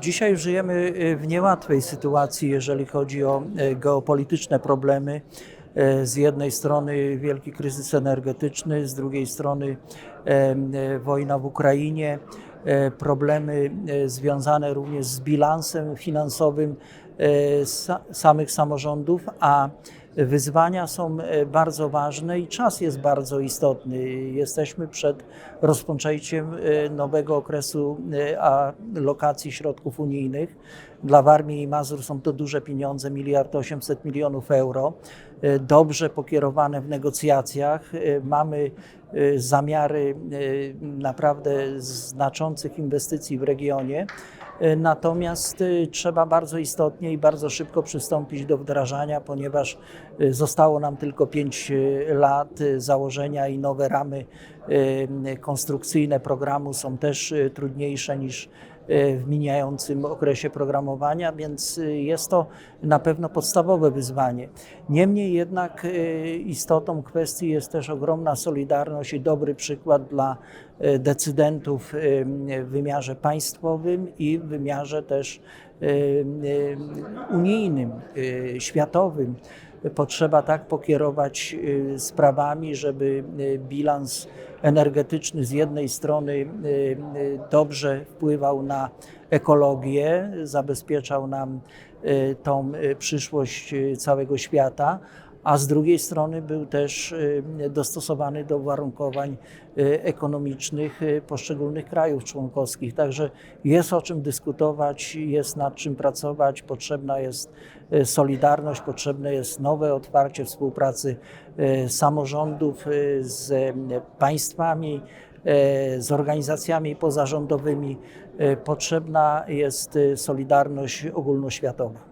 Dzisiaj żyjemy y, w niełatwej sytuacji, jeżeli chodzi o y, geopolityczne problemy. Y, Z jednej strony wielki kryzys energetyczny, z drugiej strony wojna w Ukrainie, problemy związane również z bilansem finansowym sa- samych samorządów, a wyzwania są y, bardzo ważne i czas jest bardzo istotny. Jesteśmy przed rozpoczęciem y, nowego okresu y, alokacji środków unijnych. Dla Warmii i Mazur są to duże pieniądze, miliard 800 milionów euro, dobrze pokierowane w negocjacjach. Mamy zamiary y, naprawdę znaczących inwestycji w regionie. Y, Natomiast y, trzeba bardzo istotnie i bardzo szybko przystąpić do wdrażania, ponieważ y, zostało nam tylko 5 lat. Y, Założenia i nowe ramy y, konstrukcyjne programu są też y, trudniejsze niż y, w mijającym okresie programowania, więc y, jest to na pewno podstawowe wyzwanie. Niemniej jednak y, istotą kwestii jest też ogromna solidarność i dobry przykład dla decydentów w wymiarze państwowym i w wymiarze też unijnym, światowym. Potrzeba tak pokierować y, sprawami, żeby y, bilans energetyczny z jednej strony y, dobrze wpływał na ekologię, zabezpieczał nam tą przyszłość całego świata, a z drugiej strony był też y, dostosowany do uwarunkowań y, ekonomicznych y, poszczególnych krajów członkowskich. Także jest o czym dyskutować, jest nad czym pracować, potrzebna jest solidarność, potrzebne jest nowe otwarcie współpracy samorządów z państwami, z organizacjami pozarządowymi. Potrzebna jest solidarność ogólnoświatowa.